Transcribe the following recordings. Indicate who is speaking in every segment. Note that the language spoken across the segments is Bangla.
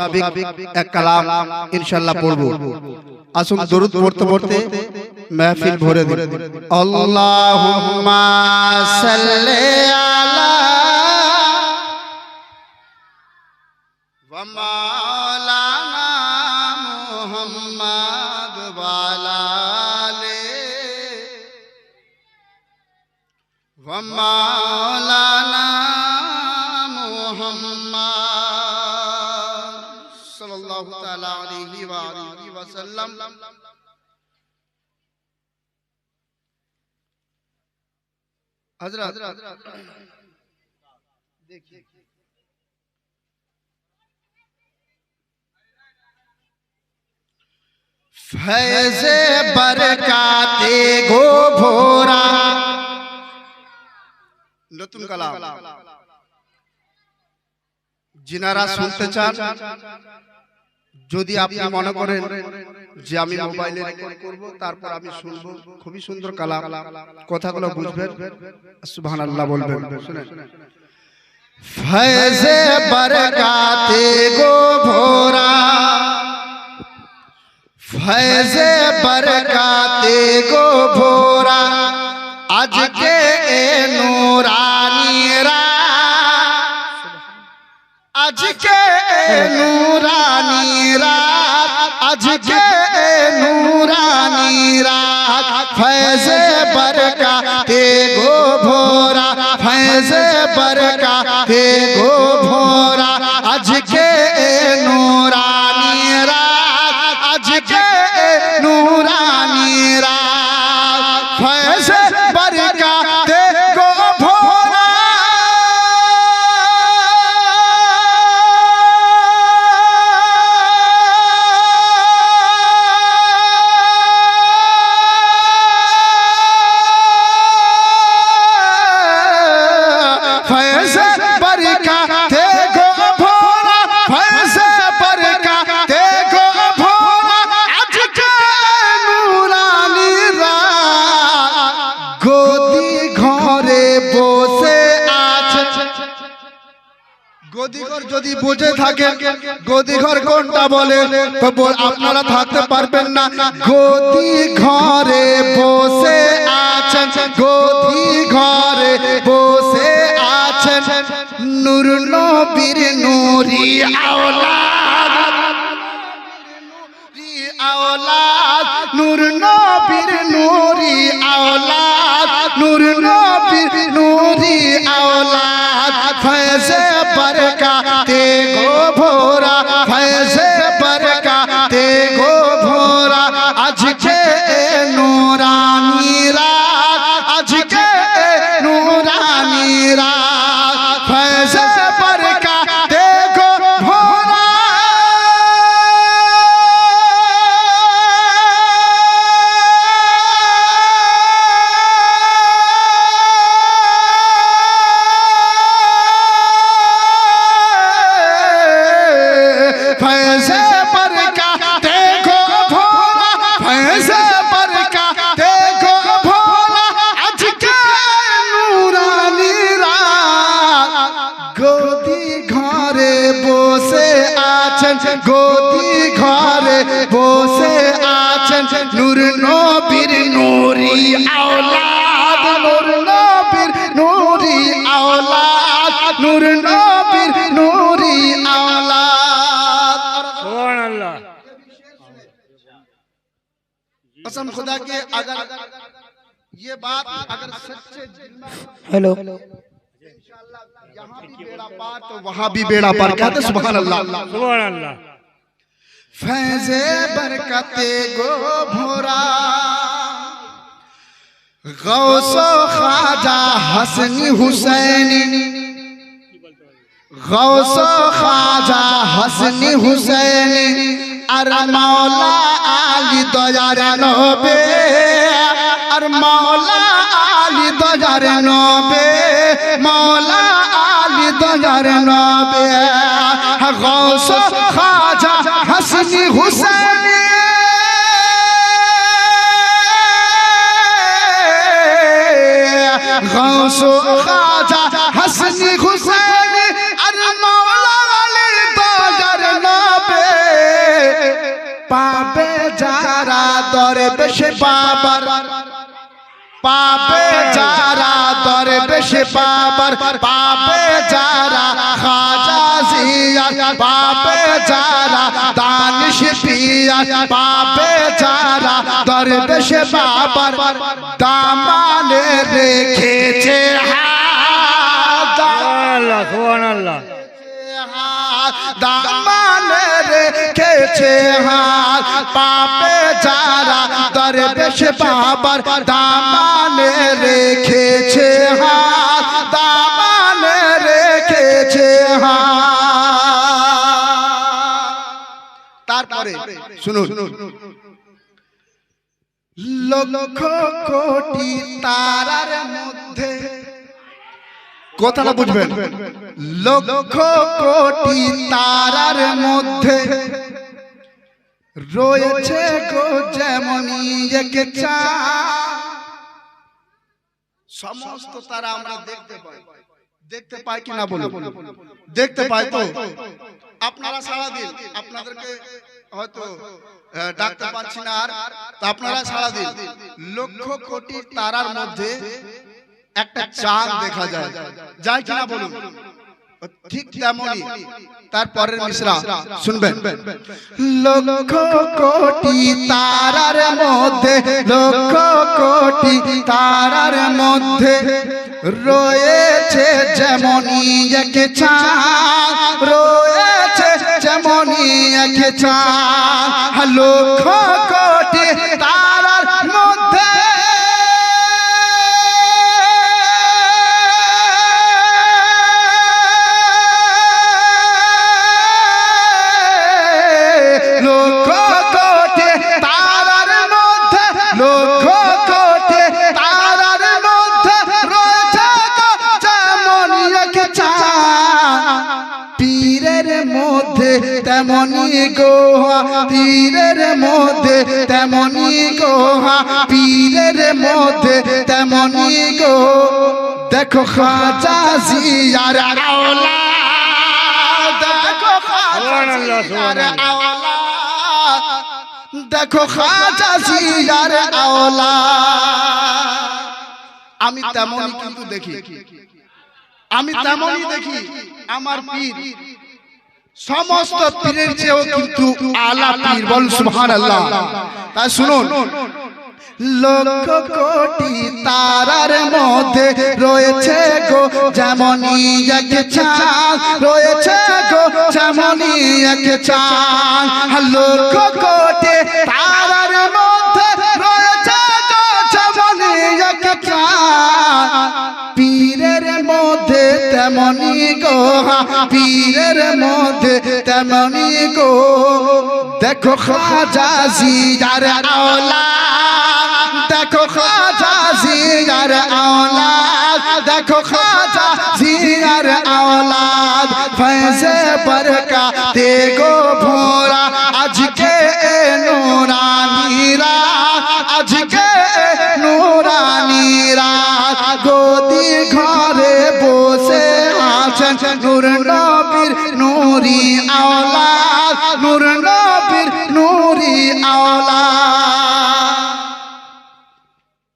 Speaker 1: মোতাবেক এক কালাম ইনশাআল্লাহ পড়ব। আসুন দরুদ পড়তে পড়তে মাহফিল ভরে দিন। আল্লাহুম্মা সাল্লি আলা ওয়া মাওলানা মুহাম্মদ ওয়ালা আলি ওয়া وآلہ وسلم۔ حضرت دیکھیے۔ فیض برکاتے گو بھورا۔ لطم کلام۔ جنارا سنتے چاہتا যদি আপনি মনে করেন যে আমি মোবাইলে রেকর্ড করব তারপর আমি শুনব খুবই সুন্দর কালাম। কথাগুলো বুঝবেন? সুবহানাল্লাহ বলবেন। শুনেন। ফয়জে বরকাতে গো ভোরা। ফয়জে বরকাতে গো ভোরা। আজকে اج کے نورانی رات اج کے نورانی رات فیض برکا تے گو بھورا فیض برکا تے گو বুঝে থাকেন, গদিঘর কোনটা বলে? তো আপনারা থাকতে পারবেন না। গদি ঘরে বসে আছেন গদি ঘরে বসে আছেন নূর নবীর নূরি আওলাদ। আওলাদ, নূর قسم خدا کے اگر یہ بات اگر سچے ہیلو یہاں
Speaker 2: بھی
Speaker 1: بیڑا پار تو وہاں بھی بیڑا پار کہتے سبحان اللہ۔ سبحان اللہ۔
Speaker 2: فیض برکت
Speaker 1: گو بھورا۔ غوث و خواجہ حسن حسینی۔ غوث و خواجہ حسن حسینی۔ আর মাওলা আলী দয়ার নবে, আর মাওলা আলী দয়ার নবে, মাওলা আলী দয়ার নবে। গৌস খাজা হাসনি হুসেনি যারা দরবেশ বাবার। পাবে যারা দরবেশ বাবার। পাবে যারা খাজা জিয়ার পাবে যারা দানিশ পিয়ার পাবে যারা দরবেশ বাবার। দামানে রেখেছে হাত।
Speaker 2: আল্লাহ সোহান
Speaker 1: রেখেছে হাত পাপে যারা দরবেশ বাবার দামানে রেখেছে হাত দামানে রেখেছে হাত তারপরে, শুনুন। লক্ষ কোটি তারার মধ্যে কথাটা বুঝবেন। লক্ষ কোটি তারার মধ্যে রয়েছে গো যেমনই চাঁদ। সমস্ত তারা আমরা দেখতে পাই। দেখতে পাই কিনা বলুন? দেখতে পাই তো? আপনারা সারা দিন আপনাদেরকে হয়তো ডাকতে পারছি না আর আপনারা সারা দিন লক্ষ কোটি তারার মধ্যে একটা চাঁদ দেখা যায়। যায় কিনা বলুন? ঠিক তেমনই তারপরের মিশ্রা। শুনবেন। লক্ষ কোটি তারার মধ্যে লক্ষ কোটি তারার মধ্যে রয়েছে যেমনই এক চাঁদ রয়েছে যেমনই এক চাঁদ লক্ষ তেমনি গোহা, পীরের মধ্যে তেমনি গোহা, পীরের মধ্যে তেমনি গো দেখো খাজা জিয়ার দেখো খাজা জিয়ার আমি তেমনই কিন্তু দেখি, আমি তেমনই দেখি, আমার পীর সমস্ত পীরের চেয়েও কিন্তু আলা পীর বল সুবহানাল্লাহ। তাই শুনুন। লক্ষ কোটি তারার মধ্যে রয়েছে গো, যেমনই এক চাঁদ, রয়েছে গো, যেমনই এক চাঁদ। লক্ষ কোটি তেমনি গো, পীরের মধ্যে তেমনি গো। দেখো খাজা জিয়ার আওলা দেখো খাজা জিয়ার আওলা দেখো খাজা জিয়ার আওলা ফেসে পর কা দেখো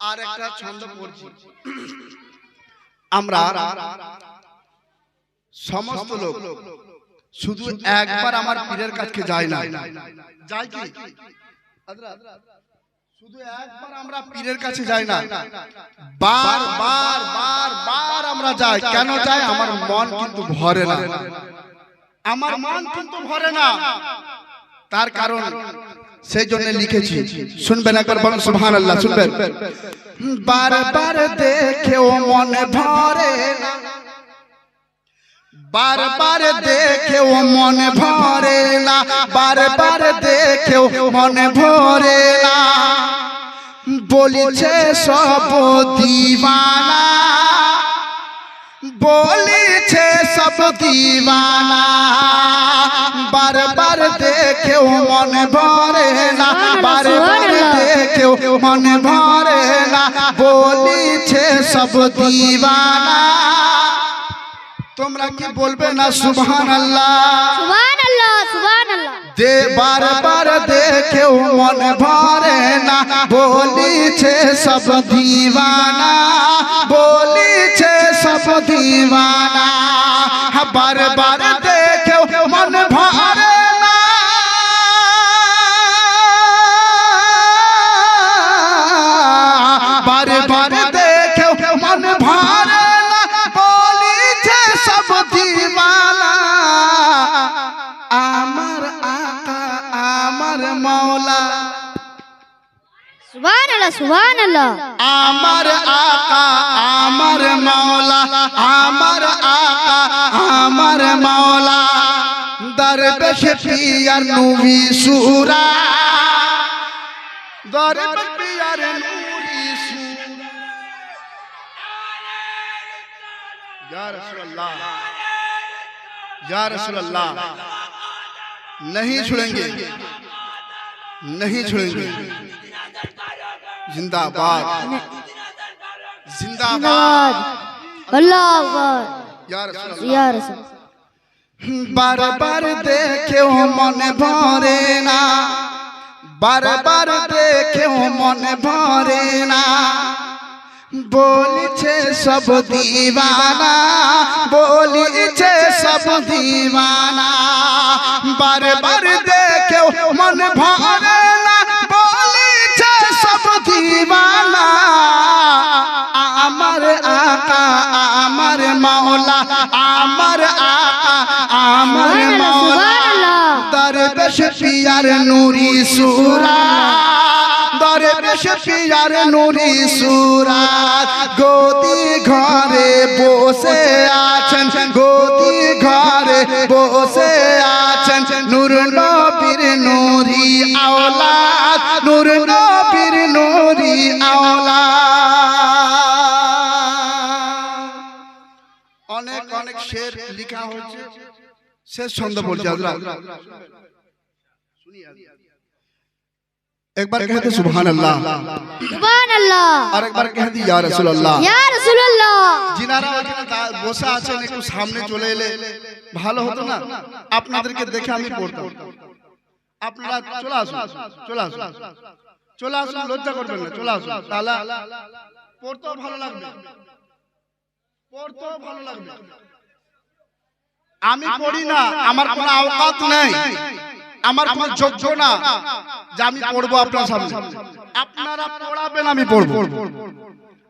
Speaker 1: আর একটা ছন্দ পড়ছি। আমরা সমস্ত লোক শুধু একবার আমার পীরের কাছে যাই না। যাই কি? শুধু একবার আমরা পীরের কাছে যাই না। বার বার বার বার আমরা যাই। কেন যাই? আমার মন কিন্তু ভরে না। আমার মন কিন্তু ভরে না। তার কারণ সেই জন্য লিখেছি। শুনবেন একবার বলুন সুবহান আল্লাহ শুনবেন। বারবার দেখেও মনে ভরে না। বারবার দেখেও মনে ভরে না। বারবার দেখেও মনে ভরে না। বলিছে সব দিবানা। বলিছে সব দিবানা। বারবার দেখেও মনে ভরে না বারবার দেখেও মনে ভরে না বলিছে সব দিবানা। তোমরা কি বলবে না সুবহান আল্লাহ দে বারবার দেখেও মন ভরে না বলিছে সব দিওয়ানা বলিছে সব দিওয়ানা বারবার দেখেও মন ভরে না। বারবার দেখেও মন ভরে না, বলিছে সব দিওয়ানা আমার আকা, আমার মাওলা
Speaker 3: سبحان اللہ سبحان اللہ۔
Speaker 1: آمر آقا، آمر مولا، آمر آقا، آمر مولا۔ دربش پیر نوی سورا۔ دربش پیر نوی سورا۔ یا رسول اللہ، یا رسول اللہ۔ نہیں چھڑیں گے۔ نہیں چھڑیں گے۔
Speaker 3: জিন্দাবাদ জিন্দাবাদ আল্লাহ আকবার
Speaker 1: ইয়া রাসূল
Speaker 3: ইয়া রাসূল
Speaker 1: বারবার দেখেও মনে ভরে না বারবার দেখেও মনে ভরে না বলছে সব দিবানা বলছে সব দিবানা বারবার আমার মাওলা আমার আকা আমার মাওলা দরবেশ পিয়ার নুরি সুরা দরবেশ পিয়ার নুরি সুরা। গদি ঘরে বসে আছেন গদি ঘরে বসে আছেন নূর নবীর নুরি আওলাদ অনেক অনেক শের লেখা হয়েছে শেষ ছন্দ বলছে হাজরা একবার कहते সুবহান আল্লাহ
Speaker 3: সুবহান আল্লাহ
Speaker 1: আর একবার कहते ইয়া রাসূলুল্লাহ
Speaker 3: ইয়া রাসূলুল্লাহ
Speaker 1: যিনারা ওখানে দা- বসে আছেন একটু সামনে চলে এলে ভালো হতো না আপনাদেরকে দেখে আমি পড়তাম আপনারা চলে আসুন চলে আসুন চলে আসুন লজ্জা করবেন না চলে আসুন তাহলে পড়তেও ভালো লাগবে পড়তেও ভালো লাগবে আমি পড়ি না আমার কোনো আওকাত নেই আমার কোনো যোগ্য না যে আমি পড়বো আপনার সামনে আপনারা পড়াবেন আমি পড়বো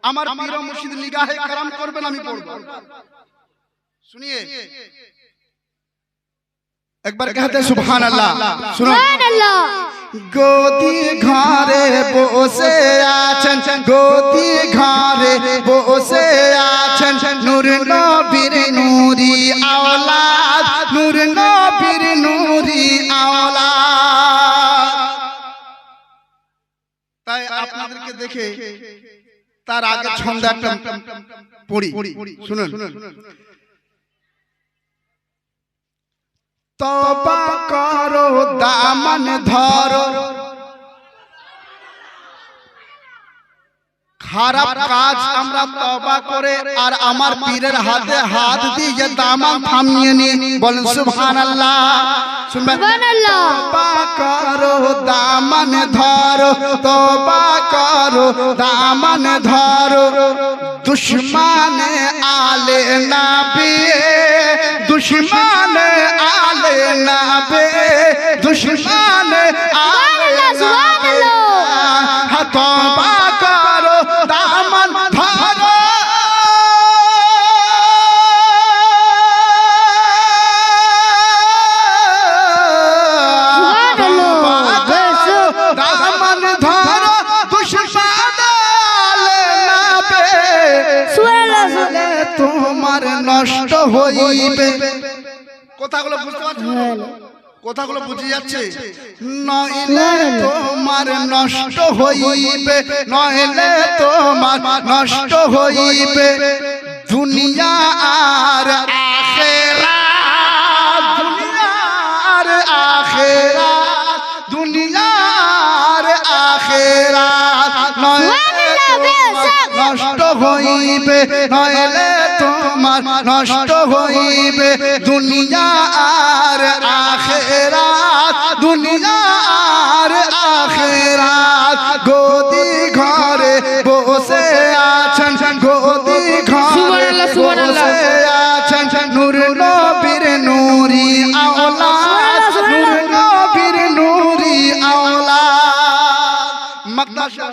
Speaker 1: আমার পীর ও মুর্শিদ নিগাহে কারাম করবেন আমি পড়বো শুনিয়ে একবার कहते সুবহান আল্লাহ শুনুন
Speaker 3: সুবহান আল্লাহ
Speaker 1: গদি ঘরে বসে আছেন গদি ঘরে বসে আছেন নূর নবীর নূরি আওলাদ, নূর নবীর নূরি আওলাদ। তাই আপনাদেরকে দেখে তার আগে ছন্দ একটা পড়ি, শুনুন। তবা করো, দামন ধরো খারাপ কাজ আমরা তবা করে আর আমার পীরের হাতে হাত দিয়ে দামান থামিয়ে নিয়ে বলেন সুবহানাল্লাহ।
Speaker 3: সুবহানাল্লাহ।
Speaker 1: তবা করো দামন ধরো তবা করো দামন ধরো। দুশ্মনে আলে নাবি দুশ্মনে আলে নাবে দুশ্মনে হইবে কথাগুলো বুঝতে পারছ? কথাগুলো বুঝে যাচ্ছে? নইলে তোমার নষ্ট হইবে নইলে তোমার নষ্ট হইবে। দুনিয়া আর আখেরা দুনিয়া আর আখেরা দুনিয়া আর আখেরা নষ্ট হইবে নইলে নষ্ট হইবে দুনিয়া আর আখেরাত দুনিয়ার আখেরাত গদি ঘরে বসে আছেন গদি ঘরে
Speaker 3: সুবহানাল্লাহ, সুবহানাল্লাহ।
Speaker 1: বসে আছেন নূর নবীর নূরি আওলাদ নূর নবীর নূরি আওলাদ মাকদাশা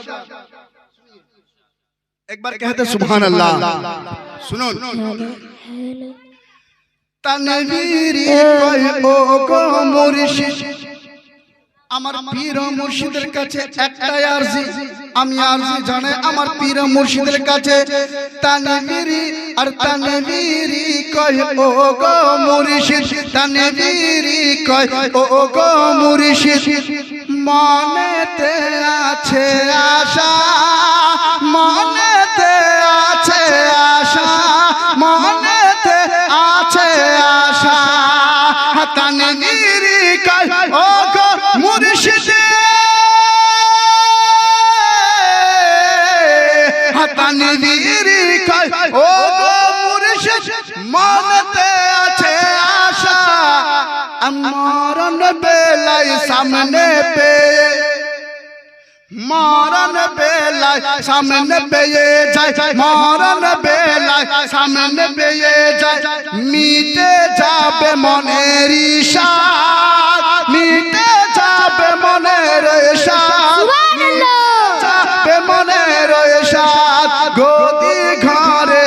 Speaker 1: একবার कहते সুবহান আল্লাহ শুনুন তানবীরি কয় ও গো মুর্শিদ। আমার পীর ও মুর্শিদের কাছে একটাই আরজি। আমি আরজি জানে আমার পীর ও মুর্শিদের কাছে তানবীরি আর তানবীরি কয় ও গো মুর্শিদ। তানবীরি কয় ও গো মুর্শিদ। মনেতে আছে আশা মনেতে তানবীরি কয় ও গো মুর্শিদ, মনেতে আছে আশা। মরণ বেলায় সামনে পে মরণ বেলায় সামনে পেয়ে যায় মরণ বেলায় সামনে পেয়ে যায়। মিটে যাবে মনের ইশাদ রাত গদি ঘরে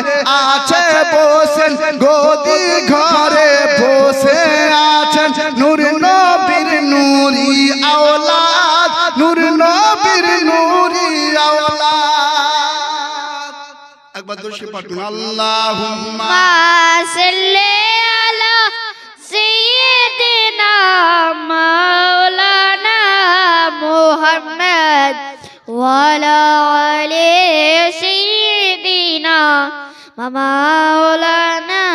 Speaker 1: আছে বসেন, গদি ঘরে বসে আছেন। নূর নবীর নূরি আওলাদ, নূর নবীর নূরি আওলাদ। একবার দর্শি পাঠুন আল্লাহুম্মা।
Speaker 3: সাল্লি আলা সাইয়্যিদিনা মাওলানা মুহাম্মদ وعلى آل سيدنا مولانا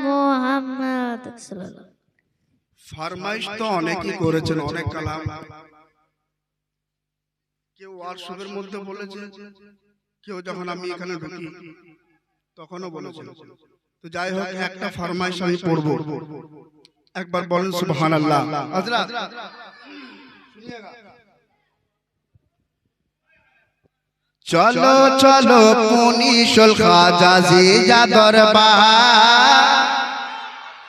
Speaker 3: محمد صلى الله
Speaker 1: ফরমাইশ তো অনেকই করেছেন অনেক কালাম কেউ ওয়ার্কশপের মধ্যে বলেছে কেউ যখন আমি এখানে ঢুকি তখনও বলেছে তো যাই হোক একটা ফরমাইশ আমি পড়ব একবার বলেন সুবহানাল্লাহ হযরত চলো চলো পুনিশল খাজা জিয়া দরবার